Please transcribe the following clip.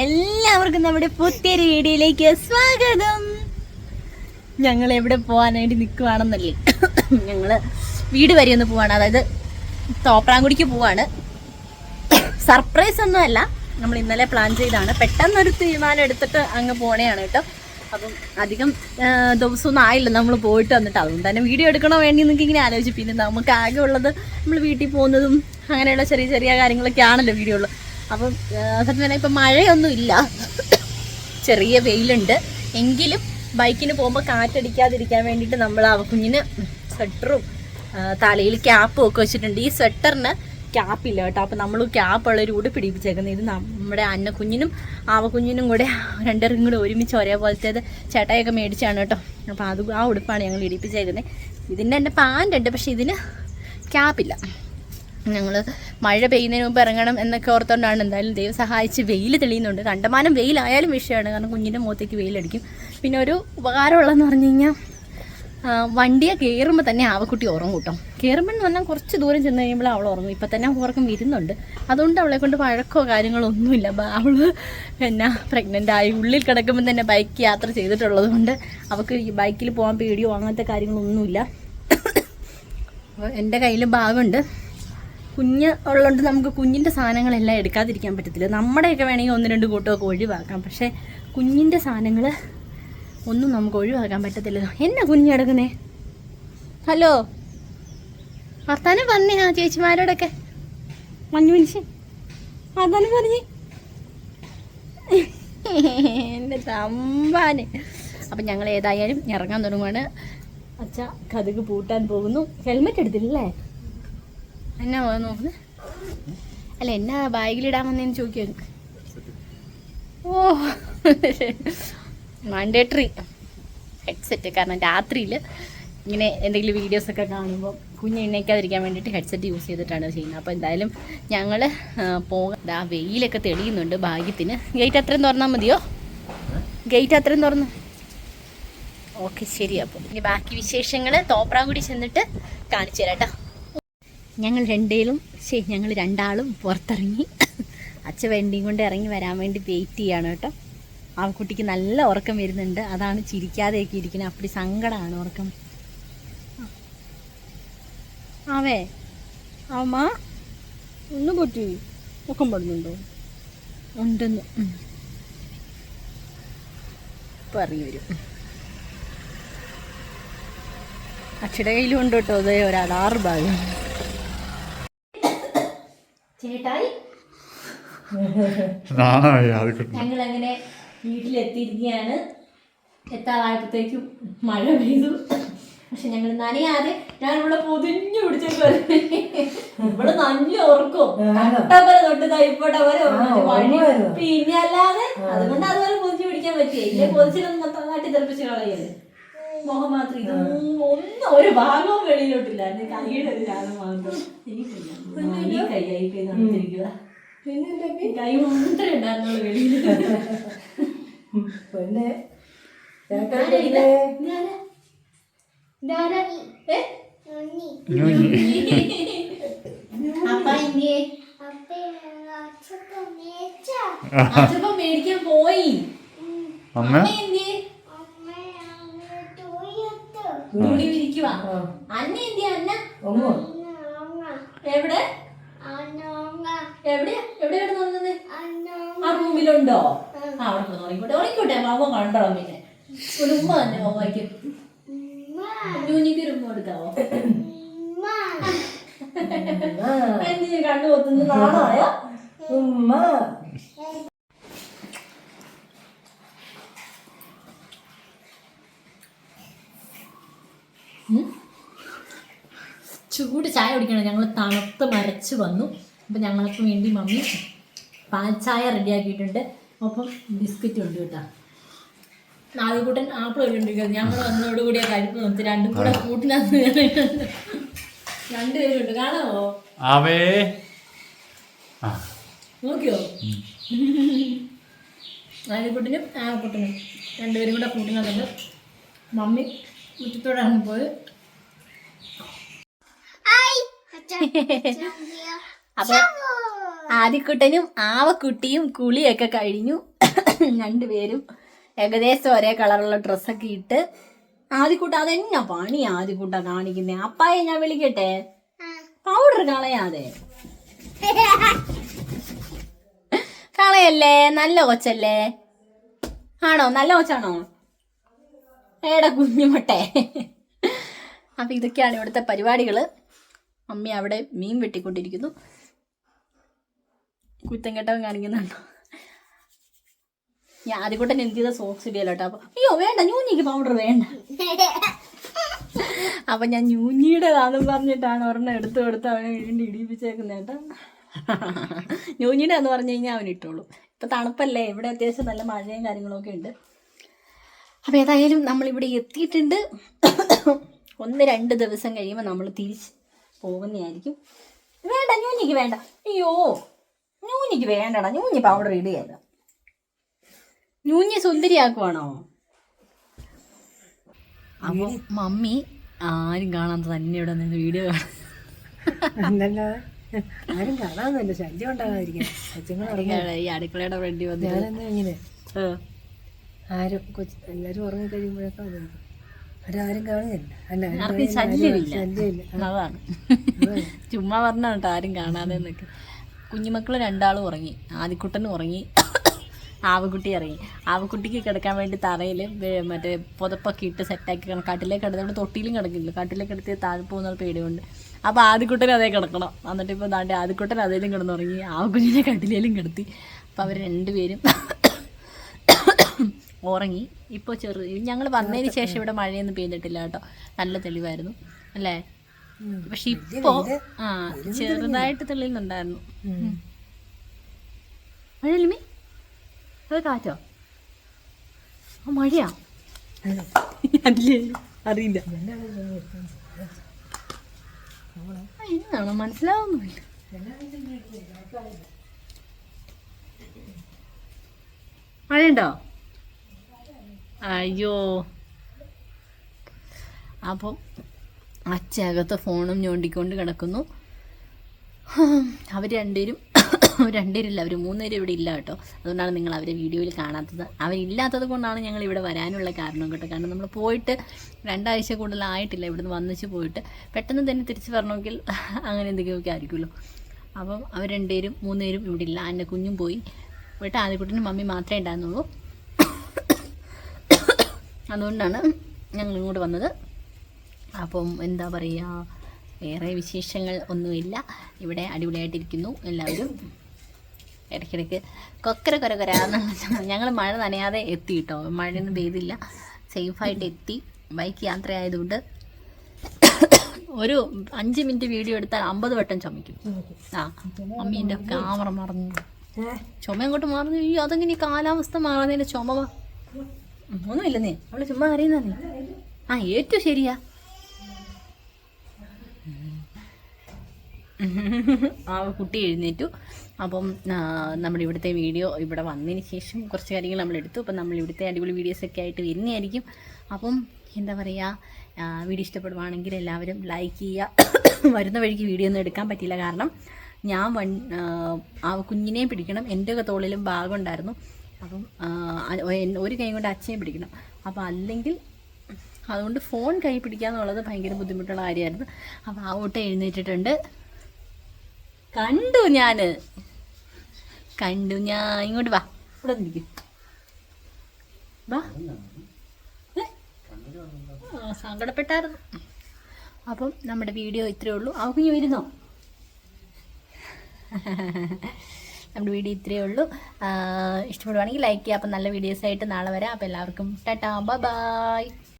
എല്ലാവർക്കും നമ്മുടെ പുതിയൊരു വീഡിയോയിലേക്ക് സ്വാഗതം. ഞങ്ങൾ എവിടെ പോകാനായിട്ട് നിൽക്കുവാണെന്നല്ലേ ഞങ്ങൾ വീട് വരെ ഒന്ന് പോവാണ്. അതായത് തോപ്രാങ്കുടിക്ക് പോവാണ്. സർപ്രൈസ് ഒന്നുമല്ല. നമ്മൾ ഇന്നലെ പ്ലാൻ ചെയ്താണ് പെട്ടെന്നൊരു തീരുമാനം എടുത്തിട്ട് അങ്ങ് പോണേയാണ് കേട്ടോ. അപ്പം അധികം ദിവസമൊന്നും ആയില്ല നമ്മൾ പോയിട്ട് വന്നിട്ട്. അതുകൊണ്ട് തന്നെ വീഡിയോ എടുക്കണോ വേണ്ടി നിങ്ങൾക്ക് ഇങ്ങനെ ആലോചിച്ചു. പിന്നെ നമുക്ക് ആകെ ഉള്ളത് നമ്മൾ വീട്ടിൽ പോകുന്നതും അങ്ങനെയുള്ള ചെറിയ ചെറിയ കാര്യങ്ങളൊക്കെ ആണല്ലോ വീഡിയോ ഉള്ളത് അപ്പം സത്യം പറഞ്ഞാൽ ഇപ്പം മഴയൊന്നും ഇല്ല. ചെറിയ വെയിലുണ്ട്. എങ്കിലും ബൈക്കിന് പോകുമ്പോൾ കാറ്റടിക്കാതിരിക്കാൻ വേണ്ടിയിട്ട് നമ്മൾ ആ കുഞ്ഞിന് സ്വെറ്ററും തലയിൽ ക്യാപ്പും ഒക്കെ വെച്ചിട്ടുണ്ട്. ഈ സ്വെറ്ററിന് ക്യാപ്പില്ല കേട്ടോ. അപ്പം നമ്മൾ ക്യാപ്പ് ഉള്ള ഉടുപ്പ് പിടിപ്പിച്ചേക്കുന്നത്. ഇത് നമ്മുടെ അന്ന കുഞ്ഞിനും ആവ കുഞ്ഞിനും കൂടെ രണ്ടരും കൂടെ ഒരുമിച്ച് ഒരേപോലത്തേത് ചേട്ടായൊക്കെ മേടിച്ചാണ് കേട്ടോ. അപ്പോൾ അത് ആ ഉടുപ്പാണ് ഞങ്ങൾ ഇടിപ്പിച്ചേക്കുന്നത്. ഇതിന്റെ എന്റെ പാന്റ് ഉണ്ട് പക്ഷേ ഇതിന് ക്യാപ്പില്ല ഞങ്ങൾ മഴ പെയ്യുന്നതിന് മുമ്പ് ഇറങ്ങണം എന്നൊക്കെ ഓർത്തുകൊണ്ടാണ് എന്തായാലും ദൈവം സഹായിച്ച് വെയിൽ തെളിയുന്നുണ്ട്. കണ്ടമാനം വെയിലായാലും വിഷയമാണ്. കാരണം കുഞ്ഞിന്റെ മുഖത്തേക്ക് വെയിലടിക്കും. പിന്നെ ഒരു ഉപകാരമുള്ളതെന്ന് പറഞ്ഞു കഴിഞ്ഞാൽ വണ്ടിയെ കയറുമ്പോൾ തന്നെ ആവക്കുട്ടി ഉറങ്ങും കേട്ടോ കയറുമ്പോൾ എന്ന് പറഞ്ഞാൽ കുറച്ച് ദൂരം ചെന്ന് കഴിയുമ്പോൾ അവൾ ഉറങ്ങും. ഇപ്പം തന്നെ ഉറക്കം വരുന്നുണ്ട്. അതുകൊണ്ട് അവളെ കൊണ്ട് വഴക്കോ കാര്യങ്ങളോ ഒന്നുമില്ല. അവൾ എന്നാ പ്രഗ്നന്റ് ആയി ഉള്ളിൽ കിടക്കുമ്പോൾ തന്നെ ബൈക്ക് യാത്ര ചെയ്തിട്ടുള്ളത് കൊണ്ട് അവൾക്ക് ബൈക്കിൽ പോകാൻ പേടിയോ അങ്ങനത്തെ കാര്യങ്ങളൊന്നുമില്ല. എന്റെ കയ്യിൽ ബാഗുണ്ട് കുഞ്ഞ് ഉള്ളതുകൊണ്ട് നമുക്ക് കുഞ്ഞിന്റെ സാധനങ്ങളെല്ലാം എടുക്കാതിരിക്കാൻ പറ്റത്തില്ല. നമ്മുടെയൊക്കെ വേണമെങ്കിൽ ഒന്ന് രണ്ട് കൂട്ടമൊക്കെ ഒഴിവാക്കാം. പക്ഷേ കുഞ്ഞിന്റെ സാധനങ്ങൾ ഒന്നും നമുക്ക് ഒഴിവാക്കാൻ പറ്റത്തില്ലല്ലോ. എന്നാ കുഞ്ഞ് കിടക്കുന്നേ? ഹലോ? വർത്താനം പറഞ്ഞേ ആ ചേച്ചിമാരോടൊക്കെ. മഞ്ഞു മനുഷ്യൻ വർത്താനം പറഞ്ഞേ. എന്റെ തമ്പാന്. അപ്പം ഞങ്ങൾ ഏതായാലും ഇറങ്ങാൻ തുടങ്ങുവാണ്. അച്ഛ കഥക് പൂട്ടാൻ പോകുന്നു. ഹെൽമെറ്റ് എടുത്തില്ലല്ലേ? എന്നാ നോക്കുന്നത് അല്ല എന്നാ ബാഗിലിടാൻ വന്നേന്ന് ചോദിക്കുമായിരുന്നു ഓ മാൻഡേറ്ററി ഹെഡ്സെറ്റ് കാരണം രാത്രിയിൽ ഇങ്ങനെ എന്തെങ്കിലും വീഡിയോസൊക്കെ കാണുമ്പോൾ കുഞ്ഞ് എണ്ണയ്ക്കാതിരിക്കാൻ വേണ്ടിയിട്ട് ഹെഡ്സെറ്റ് യൂസ് ചെയ്തിട്ടാണ് ചെയ്യുന്നത്. അപ്പോൾ എന്തായാലും ഞങ്ങൾ പോകാം. ആ വെയിലൊക്കെ തെളിയുന്നുണ്ട് ഭാഗ്യത്തിന്. ഗേറ്റ് അത്രയും തുറന്നാൽ മതിയോ? ഗേറ്റ് അത്രയും തുറന്നു. ഓക്കെ ശരി അപ്പോൾ ഇനി ബാക്കി വിശേഷങ്ങൾ തോപ്രാങ്കുടി ചെന്നിട്ട് കാണിച്ചു തരാം കേട്ടോ. ഞങ്ങൾ രണ്ടേലും ശരി ഞങ്ങൾ രണ്ടാളും പുറത്തിറങ്ങി. അച്ഛ വണ്ടിയും കൊണ്ട് ഇറങ്ങി വരാൻ വേണ്ടി വെയിറ്റ് ചെയ്യാണ് കേട്ടോ. ആ കുട്ടിക്ക് നല്ല ഉറക്കം വരുന്നുണ്ട്. അതാണ് ചിരിക്കാതെയൊക്കെ ഇരിക്കുന്നത്. അപ്പടി സങ്കടമാണ് ഉറക്കം. ആവേ അമ്മ ഒന്ന് പൊട്ടി. ഉറക്കം പെടുന്നുണ്ടോ? ഉണ്ടെന്ന്. പറഞ്ഞു വരും. അച്ഛയുടെ കയ്യിലും ഉണ്ട് കേട്ടോ. അതേ ഒരു അടാറ് ഭാഗം. ചേട്ടായി ഞങ്ങൾ അങ്ങനെ വീട്ടിലെത്തിയിരിക്കുകയാണ്. എത്താറായപ്പോഴത്തേക്കും മഴ പെയ്തു. പക്ഷെ ഞങ്ങൾ നനയാതെ ഞാൻ ഇവിടെ പൊതിഞ്ഞു പിടിച്ചിട്ട് ഇവിടെ നല്ല ഉറക്കും. കട്ടവരെ തൊട്ട് കൈപ്പോട്ട് അവരെ വഴി പിന്നെ അല്ലാതെ അതുകൊണ്ട് അതുപോലെ പൊതിഞ്ഞു പിടിക്കാൻ പറ്റിയേ ഇല്ലേ പൊതിച്ചിലൊന്നും മൊത്തം കാട്ടി തെറിപ്പിച്ച് കളയരുത്. മുഖം മാത്രം ഇത് ഒന്നും ഒരു ഭാഗവും വെളിയിലോട്ടില്ല എന്റെ കൈയുടെ ഒരു ഭാഗം മാത്രം ഈ കൈയായി പോയി നടന്നിരിക്കുക കൈ മാത്രമേ ഉണ്ടായിരുന്നുള്ളൂ വെളിയിൽ. പിന്നെ? അപ്പ അച്ഛപ്പം മേടിക്കാൻ പോയി. അമ്മ? അന്ന എന്തിയെ അന്ന? ഒന്നു എവിടെ? എവിടെ ഉറങ്ങുന്നത് ആ റൂമിലുണ്ടോ? ആ. അവിടെ കിടന്ന് ഉറങ്ങിക്കോട്ടെ. ഉറങ്ങിക്കോട്ടെ മാമ കണ്ടോ പിന്നെ. ഒരു ഉമ്മ തന്നെ മാമയ്ക്ക് ഉമ്മ. കൊടുക്കാവോ? എന്തിനാ കണ്ണു പൊത്തുന്ന നാണായോ? ഉമ്മ. ചൂട് ചായ കുടിക്കണം. ഞങ്ങൾ തണുത്ത് മരച്ച് വന്നു. അപ്പം ഞങ്ങൾക്ക് വേണ്ടി മമ്മി പാൽ ചായ റെഡിയാക്കിയിട്ടുണ്ട്. ഒപ്പം ബിസ്ക്കറ്റ് ഉണ്ട് കേട്ടോ. നാലുകൂട്ടൻ ആപ്പിൾ ഉണ്ട് ഞങ്ങൾ വന്നതോടുകൂടി ആ കഴിപ്പ് നിർത്തി രണ്ടും കൂടെ കൂട്ടിനകത്ത്. രണ്ടുപേരുണ്ട് കാണാമോ അവേ ആ. നോക്കിയോ? നാലുകൂട്ടിനും ആപ്പിട്ടിനും രണ്ടുപേരും കൂടെ കൂട്ടിനകത്തുണ്ട്. മമ്മി മുറ്റത്തോടാണ് പോയത്. അപ്പൊ ആദിക്കുട്ടനും ആവക്കുട്ടിയും കുളിയൊക്കെ കഴിഞ്ഞു. രണ്ടുപേരും ഏകദേശം ഒരേ കളറുള്ള ഡ്രസ്സൊക്കെ ഇട്ട് ആദിക്കുട്ട അതെന്നാ പണി ആദിക്കുട്ട കാണിക്കുന്നേ? അപ്പായെ ഞാൻ വിളിക്കട്ടെ? പൗഡർ കളയാതെ. കളയല്ലേ? നല്ല കൊച്ചല്ലേ? ആണോ? നല്ല കൊച്ചാണോ? ഏടാ കുഞ്ഞുമട്ടെ. അപ്പൊ ഇതൊക്കെയാണ് ഇവിടുത്തെ പരിപാടികൾ. അമ്മ അവിടെ മീൻ വെട്ടിക്കൊണ്ടിരിക്കുന്നു. കുത്തങ്കട്ടവൻ കാണിക്കുന്നുണ്ടോ? ഞാൻ ആദ്യക്കൂട്ടൻ എന്ത് ചെയ്ത സോക്സ് ഇടിയല്ലോ അപ്പൊ അയ്യോ വേണ്ട ഞൂഞ്ഞിക്ക് പൗഡർ വേണ്ട. അപ്പൊ ഞാൻ ഞൂഞ്ഞിയുടേതാണെന്ന് പറഞ്ഞിട്ടാണ് ഒരെണ്ണം എടുത്തു കൊടുത്ത് അവനെ വേണ്ടി ഇടിയിപ്പിച്ചേക്കുന്നത് കേട്ടോ ഞൂഞ്ഞിയുടെ എന്ന് പറഞ്ഞു കഴിഞ്ഞാൽ അവൻ ഇട്ടോളൂ. ഇപ്പൊ തണുപ്പല്ലേ ഇവിടെ അത്യാവശ്യം നല്ല മഴയും കാര്യങ്ങളൊക്കെ ഉണ്ട്. അപ്പൊ ഏതായാലും നമ്മളിവിടെ എത്തിയിട്ടുണ്ട്. ഒന്ന് രണ്ട് ദിവസം കഴിയുമ്പോൾ നമ്മൾ തിരിച്ച് പോകുന്നതായിരിക്കും. വേണ്ട ഞൂഞ്ഞിക്ക് വേണ്ട. അയ്യോ ഞൂഞ്ഞിക്ക് വേണ്ടടാ. ഞൂഞ്ഞി പൗഡർ ഇടുകയല്ല ഞൂഞ്ഞി സുന്ദരിയാക്കുവാണോ? അപ്പൊ മമ്മി ആരും കാണാത്ത തന്നെ ഇവിടെ നിന്ന് വീഡിയോ കാണാൻ. ആരും കാണാന്നല്ല ശല്യം ഉണ്ടാകാതിരിക്കും കൊച്ചുങ്ങൾ ഈ അടുക്കളയുടെ ഫ്രണ്ടി വന്നിട്ട്. ഞാനെന്താ ഇങ്ങനെ? ആരും കൊച്ചു എല്ലാരും ഉറങ്ങി കഴിയുമ്പോഴൊക്കെ അത് അവരാരും കാണുന്നില്ല. അല്ല ശല്യമില്ല. അതാണ്. ചുമ്മാ പറഞ്ഞ കേട്ടോ ആരും കാണാതെ എന്നൊക്കെ കുഞ്ഞുമക്കൾ രണ്ടാളും ഉറങ്ങി. ആദിക്കുട്ടനും ഉറങ്ങി. ആവുകുട്ടി ഇറങ്ങി. ആവുകുട്ടിക്ക് കിടക്കാൻ വേണ്ടി തറയിൽ മറ്റേ പുതപ്പൊക്കെ ഇട്ട് സെറ്റാക്കി കിടക്കണം കാട്ടിലേക്ക് കിടന്ന് തൊട്ടിയിലും കിടക്കില്ല? കാട്ടിലേക്ക് കിടത്തി താഴെ പോകുന്ന പേടിയുണ്ട്. അപ്പോൾ ആദിക്കുട്ടൻ അതേ കിടക്കണം. എന്നിട്ട് ഇപ്പോൾ ദാണ്ട് ആദിക്കുട്ടൻ അതേലും കിടന്നുറങ്ങി. ആവക്കുഞ്ഞിനെ കട്ടിലേലും കിടത്തി. അപ്പോൾ അവർ രണ്ടുപേരും ഉറങ്ങി. ഇപ്പോൾ ചെറു ഞങ്ങൾ വന്നതിന് ശേഷം ഇവിടെ മഴയൊന്നും പെയ്തിട്ടില്ല കേട്ടോ. നല്ല തെളിവായിരുന്നു. അല്ലേ? പക്ഷെ ഇപ്പോ ആ ചെറുതായിട്ട് തെളിയുന്നുണ്ടായിരുന്നു. മഴയല്ലേ അത് കാറ്റോ? ആ മഴയാ. അല്ലേ അറിയില്ല. എന്നാണോ മനസ്സിലാവുന്നില്ല മഴയുണ്ടോ? അയ്യോ. അപ്പം അച്ചകത്ത് ഫോണും ഞോണ്ടിക്കൊണ്ട് കിടക്കുന്നു. അവർ രണ്ടുപേരും രണ്ടുപേരില്ല അവർ മൂന്നുപേരും ഇവിടെ ഇല്ല കേട്ടോ. അതുകൊണ്ടാണ് നിങ്ങൾ അവരെ വീഡിയോയിൽ കാണാത്തത്. അവരില്ലാത്തത് കൊണ്ടാണ് ഞങ്ങൾ ഇവിടെ വരാനുള്ള കാരണം കേട്ടോ. കാരണം നമ്മൾ പോയിട്ട് രണ്ടാഴ്ച കൂടുതലായിട്ടില്ല ഇവിടുന്ന് വന്നിച്ച് പോയിട്ട്. പെട്ടെന്ന് തന്നെ തിരിച്ച് വരണമെങ്കിൽ അങ്ങനെ എന്തെങ്കിലുമൊക്കെ ആയിരിക്കുമല്ലോ. അപ്പം അവർ രണ്ടുപേരും മൂന്നുപേരും ഇവിടെ ഇല്ല. എന്റെ കുഞ്ഞും പോയി. പോയിട്ട് ആദ്യക്കുട്ടിനും മമ്മി മാത്രമേ ഉണ്ടായിരുന്നുള്ളൂ. അതുകൊണ്ടാണ് ഞങ്ങൾ ഇങ്ങോട്ട് വന്നത്. അപ്പം എന്താ പറയുക വേറെ വിശേഷങ്ങൾ ഒന്നുമില്ല. ഇവിടെ അടിപൊളിയായിട്ടിരിക്കുന്നു എല്ലാവരും. ഇടയ്ക്കിടയ്ക്ക് കൊക്കര കൊര കൊര ഞങ്ങൾ മഴ നനയാതെ എത്തി കേട്ടോ മഴയൊന്നും പെയ്തില്ല. സേഫായിട്ട് എത്തി. ബൈക്ക് യാത്രയായതുകൊണ്ട് ഒരു അഞ്ച് മിനിറ്റ് വീഡിയോ എടുത്താൽ അമ്പത് വട്ടം ചുമയ്ക്കും. ആ അമ്മീന്റെ ക്യാമറ മറന്നു? ചുമ അങ്ങോട്ട് മാറുന്നു. അയ്യോ അതെങ്ങനെ കാലാവസ്ഥ മാറുന്നതിന്റെ ചുമ മാ- ഒന്നുമില്ലെന്നേ അവൾ ചുമ്മാ അറിയുന്നേ ആ ഏറ്റവും ശരിയാ. ആ കുട്ടി എഴുന്നേറ്റു. അപ്പം നമ്മുടെ ഇവിടുത്തെ വീഡിയോ ഇവിടെ വന്നതിന് ശേഷം കുറച്ച് കാര്യങ്ങൾ നമ്മൾ എടുത്തു. അപ്പം നമ്മൾ ഇവിടുത്തെ അടിപൊളി വീഡിയോസൊക്കെ ആയിട്ട് വരുന്നതായിരിക്കും. അപ്പം എന്താ പറയുക വീഡിയോ ഇഷ്ടപ്പെടുവാണെങ്കിൽ എല്ലാവരും ലൈക്ക് ചെയ്യുക. വരുന്ന വഴിക്ക് വീഡിയോ ഒന്നും എടുക്കാൻ പറ്റിയില്ല. കാരണം ഞാൻ വൺ ആ കുഞ്ഞിനെയും പിടിക്കണം. എന്റെ തോളിലും ഭാഗം ഉണ്ടായിരുന്നു. അപ്പം ഒരു കൈ കൊണ്ട് അച്ഛനെ പിടിക്കണം. അപ്പം അല്ലെങ്കിൽ അതുകൊണ്ട് ഫോൺ കൈ പിടിക്കുക എന്നുള്ളത് ഭയങ്കര ബുദ്ധിമുട്ടുള്ള കാര്യമായിരുന്നു. അപ്പോൾ ആ ഓട്ടം എഴുന്നേറ്റിട്ടുണ്ട്. കണ്ടു ഞാൻ കണ്ടു ഞാൻ. ഇങ്ങോട്ട് വാ. ഇവിടെ നിൽക്കും വാ. സങ്കടപ്പെട്ടായിരുന്നു. അപ്പം നമ്മുടെ വീഡിയോ ഇത്രയേ ഉള്ളൂ. ആ കുഞ്ഞു വരുന്നോ? നമ്മുടെ വീഡിയോ ഇത്രയേ ഉള്ളൂ. ഇഷ്ടപ്പെടുവാണെങ്കിൽ ലൈക്ക് ചെയ്യുക. അപ്പം നല്ല വീഡിയോസായിട്ട് നാളെ വരാം. അപ്പോൾ എല്ലാവർക്കും ടാറ്റാ. ബൈ.